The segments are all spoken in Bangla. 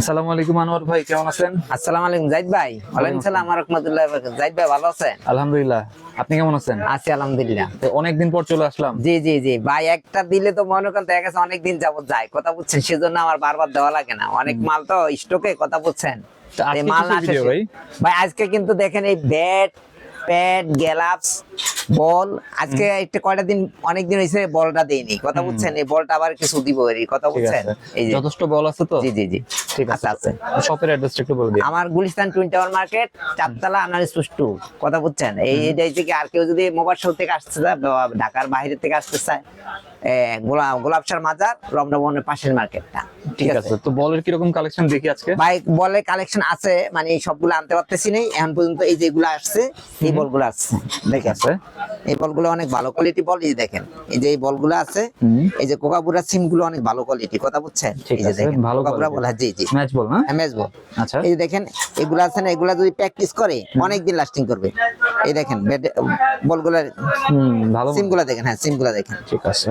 আসসালামু আলাইকুম আনোয়ার ভাই কেমন আছেন? আসসালামু আলাইকুম জাহিদ ভাই। ওয়ালাইকুম সালাম রহমতুল্লাহ জাহিদ ভাই ভালো আছেন? আলহামদুলিল্লাহ। আপনি কেমন আছেন? আছি আলহামদুলিল্লাহ। তো অনেকদিন পর চলে আসলাম। জি জি জি। ভাই একটা দিলে তো মনে করেন দেখা গেছে অনেকদিন যাবত যায় কথা বুঝছেন সেজন্য আমার বারবার দেওয়া লাগে না। অনেক মাল তো স্টকে কথা বুঝছেন তো মাল ভাই? ভাই আজকে কিন্তু দেখেন এই ব্যাট প্যাড গ্যালাপস বল। আজকে একটা কয়টা দিন অনেক দিন হয়েছে বলটা দেইনি। কথা বুঝছেন? এই বলটা আবার কিছু দিব এই কথা বুঝছেন? এই যে। যথেষ্ট বল আছে তো? জি জি জি। ঠিক আছে। আচ্ছা আছে। শপের অ্যাড্রেসটা একটু বলে দিন। আমার গুলিস্তান টুইন টাওয়ার মার্কেট চারতলা আনারি সুষ্ঠু। কথা বুঝছেন? এই এটাই থেকে আর কেউ যদি মোবাইল শো থেকে আসতে চায় ঢাকার বাইরে থেকে আসতে চায় গোলাপ গোলাপসার মাজার রমনাবনের পাশের মার্কেটটা। ঠিক আছে। তো বলের কীরকম কালেকশন দেখি আজকে? বাইক বলে কালেকশন আছে মানে এই সবগুলো আনতে পারতেছি নেই এখন পর্যন্ত এই যেগুলো আসছে এই বলগুলো আসছে দেখে আছে। এই বলগুলো অনেক ভালো কোয়ালিটি বল এই যে দেখেন এই যে এই বলগুলো আছে এই যে কোকাবুরা সিমগুলো অনেক ভালো কোয়ালিটি কথা বুঝছেন? ঠিক এই যে আছে, দেখেন ভালো কোকাবুরা quality। বল হ্যাঁ, জি জি। ম্যাচ বল না? এমএস বল আচ্ছা। এই যে দেখেন এগুলা আছে না এগুলা যদি প্র্যাকটিস করে অনেক দিন লাস্টিং করবে। এই দেখেন বলগুলা ভালো। সিমগুলা দেখেন হ্যাঁ সিমগুলা দেখেন। ঠিক আছে।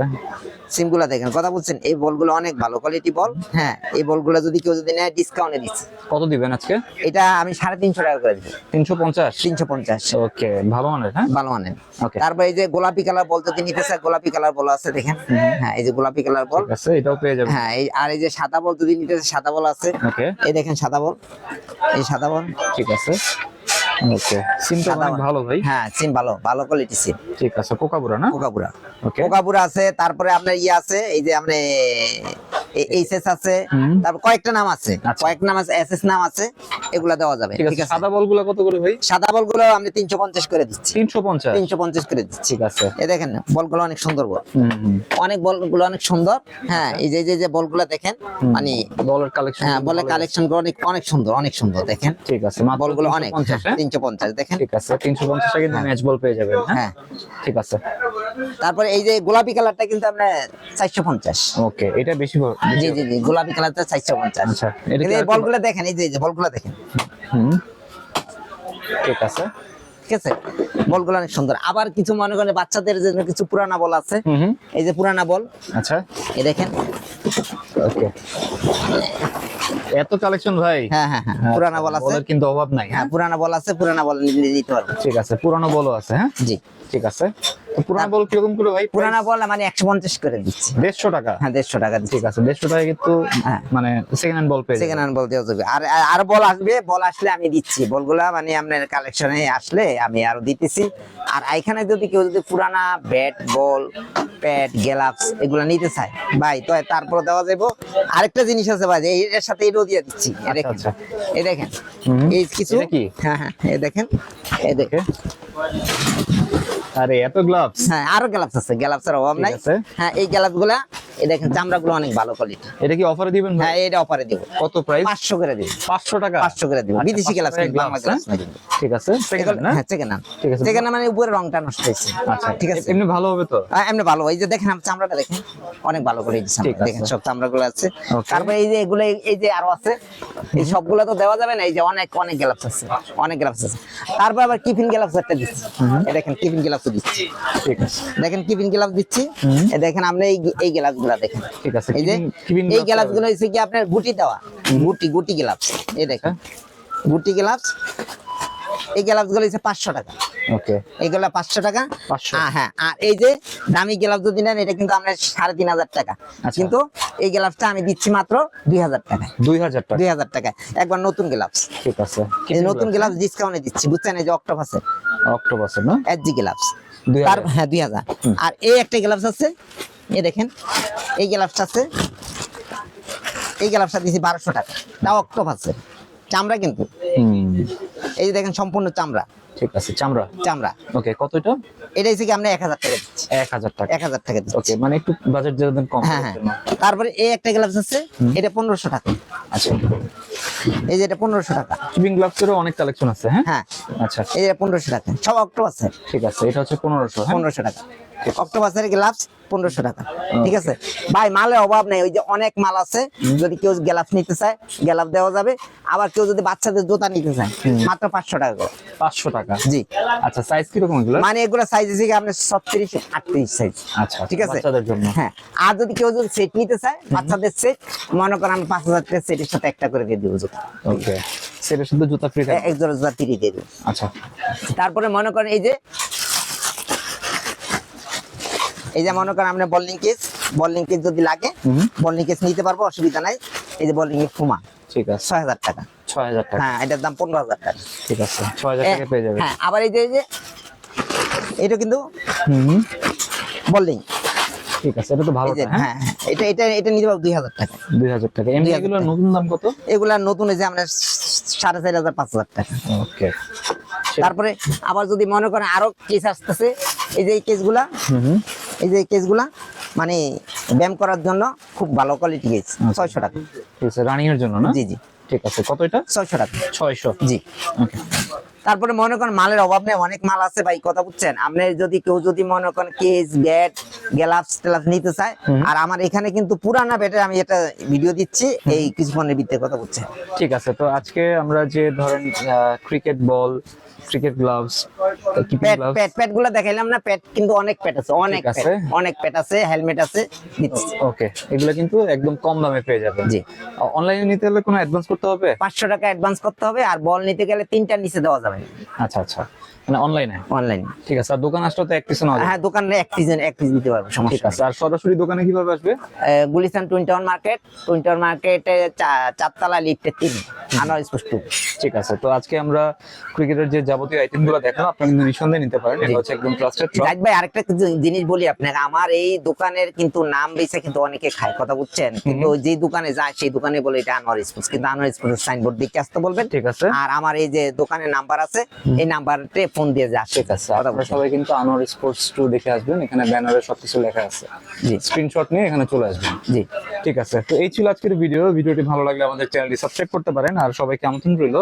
সিমগুলা দেখেন কথা বলছেন এই বলগুলো অনেক ভালো কোয়ালিটি বল হ্যাঁ এই বলগুলো যদি কেউ যদি নেয় ডিসকাউন্টে দিচ্ছে। কত দিবেন আজকে? এটা আমি সাড়ে তিনশো টাকা করে দিব তিনশো পঞ্চাশ? তিনশো পঞ্চাশ। ওকে ভালো মানের হ্যাঁ? ভালো মানের। Okay. তারপর এই যে গোলাপি কালার বল যদি নিতে চায়? গোলাপি কালার বল আছে দেখেন। হ্যাঁ এই যে গোলাপি কালার বল। আছে এটাও পেয়ে যাবেন। হ্যাঁ এই আর এই যে সাদা বল যদি নিতে চায় সাদা বল আছে। ওকে। এই দেখেন সাদা বল। এই সাদা বল। ঠিক আছে। ওকে সিমটা অনেক ভালো ভাই। হ্যাঁ সিম ভালো ভালো কোয়ালিটি সিম ঠিক আছে কোকাবুরা না? কোকাপুরা ওকে কোকাপুরা আছে তারপরে আপনার ইয়ে আছে এই যে আপনি এইচএস আছে তারপর কয়েকটা নাম আছে। কয়েক কয়েকটা নাম আছে এসএস নাম আছে। এগুলা দেওয়া যাবে ঠিক আছে সাদা বলগুলো কত করে ভাই? সাদা বলগুলো আমি তিনশো পঞ্চাশ করে দিচ্ছি। তিনশো পঞ্চাশ? তিনশো পঞ্চাশ করে দিচ্ছি। ঠিক আছে। এই দেখেন বলগুলো অনেক সুন্দর বল। অনেক বলগুলো অনেক সুন্দর। হ্যাঁ এই যে যে- যে বলগুলো দেখেন মানে বলের কালেকশন হ্যাঁ বলের কালেকশন অনেক অনেক সুন্দর অনেক সুন্দর দেখেন। ঠিক আছে মাত্র বলগুলো অনেক 350, হ্যাঁ? পঞ্চাশ দেখেন। ঠিক আছে তিনশো পঞ্চাশ টাকা কিন্তু ম্যাচ বল পেয়ে যাবেন হ্যাঁ? হ্যাঁ। ঠিক আছে। তারপরে এই যে গোলাপি কালারটা কিন্তু চারশো পঞ্চাশ। ওকে এটা বেশি। জি জি জি গোলাপি কালারটা চারশো পঞ্চাশ। আচ্ছা, এটা কিন্তু এই বলগুলো দেখেন এই যে এই যে বলগুলো দেখেন। হুম। ঠিক আছে। ঠিক আছে? বলগুলো অনেক সুন্দর। আবার কিছু মনে করেন বাচ্চাদের জন্য কিছু পুরানা বল আছে। এই যে পুরানা বল। আচ্ছা। এই দেখেন। ওকে। এত কালেকশন ভাই। হ্যাঁ হ্যাঁ হ্যাঁ। পুরানা বল আছে। কিন্তু অভাব নাই হ্যাঁ? পুরানা বল আছে পুরানা বল নিতে পারব। ঠিক আছে পুরানো বলও আছে হ্যাঁ? জি। ঠিক আছে। পুরানো বল কীরকম করে ভাই? পুরানা বল মানে একশো পঞ্চাশ করে দিচ্ছি। দেড়শো টাকা? হ্যাঁ দেড়শো টাকা ঠিক আছে দেড়শো টাকা কিন্তু হ্যাঁ। মানে সেকেন্ড হ্যান্ড বল পেয়ে সেকেন্ড হ্যান্ড বল দেওয়া যাবে। আর আর- বল আসবে বল আসলে আমি দিচ্ছি। বলগুলা মানে আপনার কালেকশনে আসলে আমি আরও দিতেছি। আর এখানে যদি কেউ যদি পুরানা ব্যাট বল প্যাড গ্লাভস এগুলা নিতে চায় ভাই তো তারপর দেওয়া যাব আরেকটা জিনিস আছে ভাই এর সাথে এটাও দিয়ে দিচ্ছি। এই দেখেন আচ্ছা। এই দেখেন। এই কিছু হ্যাঁ হ্যাঁ এই দেখেন এই দেখেন। আরে এত গ্লাভস হ্যাঁ আরও গ্লাভস আছে গ্লাভসের অভাব নাই। হ্যাঁ এই গ্লাভসগুলা এই দেখেন চামড়া গুলো অনেক ভালো কোয়ালিটি এটা কি অফারে দিবেন হ্যাঁ এটা অফারে দিব। কত প্রাইস পাঁচশো করে দিব। পাঁচশো টাকা? পাঁচশো করে দিব। আচ্ছা, বিদেশি 500 গ্লাভস বাংলা হ্যাঁ? না কিন্তু ঠিক আছে সেকেন্ড না? হ্যাঁ চেকেন আন ঠিক আছে। চেকেন মানে উপরে রংটা নষ্ট হয়েছে। আচ্ছা ঠিক আছে। এমনি ভালো হবে তো? হ্যাঁ, এমনি ভালো। এই যে দেখেন আমার চামড়াটা দেখেন অনেক ভালো করে। দেখেন সব চামড়াগুলো আছে. তারপরে এই যে এগুলো এই যে আরও আছে এই সবগুলো তো দেওয়া যাবে না? এই যে অনেক অনেক গ্লাভস আছে। অনেক গ্লাভস আছে। তারপর আবার টিফিন গ্লাভস একটা দিচ্ছি। দেখেন টিফিন গ্লাভস দিচ্ছি। ঠিক আছে। দেখেন টিফিন গ্লাভস দিচ্ছি। দেখেন আপনি এই এই গ্লাভস গুলা দেখেন। ঠিক আছে এই যে এই গুলো হচ্ছে কি আপনার গুটি দেওয়া? গুটি গুটি গ্লাভস এই দেখেন। গুটি গ্লাভস এই গ্লাভসগুলো হচ্ছে পাঁচশো টাকা। ওকে। এইগুলা পাঁচশো টাকা। 500 হ্যাঁ হ্যাঁ আর এই যে দামি গ্লাভস যদি নেন এটা কিন্তু আমরা সাড়ে তিন হাজার টাকা। আচ্ছা। কিন্তু এই গ্লাভসটা আমি দিচ্ছি মাত্র দুই হাজার টাকায়। দুই হাজার টাকা। দুই হাজার টাকায়। একবার নতুন গ্লাভস ঠিক আছে। এই নতুন গ্লাভস ডিসকাউন্টে দিচ্ছি। বুঝছেন এই যে অক্টোপাসের অক্টোবর না? এসজি গ্লাভস দুই তার হ্যাঁ দুই হাজার। আর এই একটা গ্লাভস আছে? এই দেখেন এই গ্লাভসটা আছে। এই গ্লাভসটা দিয়েছি বারোশো টাকা। তাও অক্টোপ আছে। চামড়া কিন্তু। এই যে দেখেন সম্পূর্ণ চামড়া। ঠিক আছে চামড়া? চামড়া। ওকে কত এটা? এটা হচ্ছে কি আমরা এক হাজার টাকা দিচ্ছি। এক হাজার টাকা। এক হাজার টাকা দিচ্ছি। ওকে মানে একটু বাজেট কম হ্যাঁ হ্যাঁ। তারপরে এই একটা গ্লাভস আছে এটা পনেরোশো টাকা। আচ্ছা। এই যে এটা পনেরোশো টাকা। শিপিং গ্লাভসেরও অনেক কালেকশন আছে হ্যাঁ? হ্যাঁ। আচ্ছা। এই যে পনেরোশো টাকা সব অক্টো আছে ঠিক আছে এটা হচ্ছে পনেরোশো হ্যাঁ? পনেরোশো টাকা। ওকে অক্টোপাসের গ্লাভস পনেরোশো টাকা। ঠিক আছে? ভাই মালের অভাব নেই ওই যে অনেক মাল আছে যদি কেউ গ্লাভস নিতে চায় গ্লাভ দেওয়া যাবে। আবার কেউ যদি বাচ্চাদের জুতা নিতে চায় মাত্র পাঁচশো টাকা করে। পাঁচশো টাকা। জি। আচ্ছা সাইজ কীরকম এগুলো মানে এগুলো সাইজ আছে কি আপনার ছত্রিশ আটত্রিশ সাইজ আচ্ছা ঠিক আছে? বাচ্চাদের জন্য। হ্যাঁ আর যদি কেউ যদি সেট নিতে চায় বাচ্চাদের সেট মনে করেন আমি পাঁচ হাজার টাকা সেটের সাথে একটা করে দিয়ে দিব ওকে। সেটার সাথে জুতা ফ্রি এক জোড়া জুতা তিরিশ দিয়ে দিব। আচ্ছা। তারপরে মনে করেন এই যে এই যে মনে করেন আপনার বলিং কেস বলিং কেস যদি লাগে। বলিং কেস নিতে পারব অসুবিধা নাই। এই যে বলিং ফুমা ঠিক আছে। ছয় হাজার টাকা। ছয় হাজার টাকা। হ্যাঁ এটার দাম পনেরো হাজার টাকা। ঠিক আছে। পেয়ে যাবে। হ্যাঁ আবার এই যে এটা কিন্তু হুম। বলিং ঠিক আছে এটা তো ভালো হ্যাঁ? হ্যাঁ হ্যাঁ, এটা এটা এটা নিতে পারব দুই হাজার টাকা। দুই হাজার টাকা। এমনি 2000 এগুলোর নতুন দাম কত? এগুলা নতুন যে আমরা সাড়ে চার হাজার পাঁচ হাজার টাকা। ওকে। তারপরে আবার যদি মনে করেন আরও কেস আসতেছে এই যে এই কেসগুলা এই যে এই কেসগুলা মানে ব্যায়াম করার জন্য খুব ভালো কোয়ালিটি কেস ছয়শো টাকা। ঠিক আছে রানিং এর জন্য না? জি জি। ঠিক আছে কত এটা? ছয়শো টাকা। ছয়শো। জি। ওকে তারপরে মনে করেন মালের অভাব নেই অনেক মাল আছে ভাই কথা বুঝছেন? আপনি যদি কেউ যদি মনে করেন কেস ব্যাট গ্লাভস টেলাভস নিতে চায় আর আমার এখানে কিন্তু পুরানা ব্যাটের আমি এটা ভিডিও দিচ্ছি এই কিছু কিছুক্ষণের ভিতরে কথা বুঝছেন? ঠিক আছে তো আজকে আমরা যে ধরেন cricket ball cricket gloves pad pad প্যাটগুলো দেখাইলাম না প্যাট কিন্তু অনেক প্যাট আছে অনেক আছে। অনেক প্যাট আছে হেলমেট আছে ওকে এগুলো কিন্তু একদম কম দামে পেয়ে যাবেন। জি। অনলাইনে নিতে হলে কোনো অ্যাডভান্স করতে হবে? পাঁচশো টাকা অ্যাডভান্স করতে হবে আর বল নিতে গেলে তিনটার নিচে দেওয়া যাবে। আচ্ছা আচ্ছা। মানে অনলাইনে অনলাইন ঠিক আছে আর দোকান আসলে তো এক পিস নেওয়া হ্যাঁ দোকানে এক পিস এক পিস দিতে পারব ঠিক আছে আর সরাসরি দোকানে কীভাবে আসবে? Gulistan twin town market twin town মার্কেটে চারতলা লিফটের তিন। আনোয়ার স্পোর্টস টু ঠিক আছে তো আজকে আমরা ক্রিকেটের যে যাবতীয় দেখলাম আপনি কিন্তু নিঃসন্দেহে নিতে পারেন। এটা হচ্ছে একদম ট্রাস্টেড ভাই আরেকটা জিনিস বলি আপনাকে আমার এই দোকানের কিন্তু নাম বেছে কিন্তু অনেকে খায় কথা বুঝছেন? কিন্তু যে দোকানে যায় সেই দোকানে বলে এটা আনোয়ার স্পোর্টস কিন্তু আনোয়ার স্পোর্টস সাইনবোর্ড দেখে আসতে বলবেন। ঠিক আছে। আর আমার এই যে দোকানের নাম্বার আছে এই নাম্বারতে ফোন দিয়ে যা ঠিক আছে আপনারা সবাই কিন্তু আনোয়ার স্পোর্টস টু দেখে আসবেন এখানে ব্যানারে সবকিছু লেখা আছে। জি। স্ক্রিনশট নিয়ে এখানে চলে আসবেন। জি। ঠিক আছে তো এই ছিল আজকের ভিডিও ভিডিওটি ভালো লাগলে আমাদের চ্যানেলটি সাবস্ক্রাইব করতে পারেন আর সবাইকে আমন্ত্রণ রইল?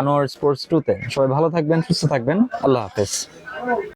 আনোয়ার স্পোর্টস টু তে। সবাই ভালো থাকবেন, সুস্থ থাকবেন। আল্লাহ হাফেজ।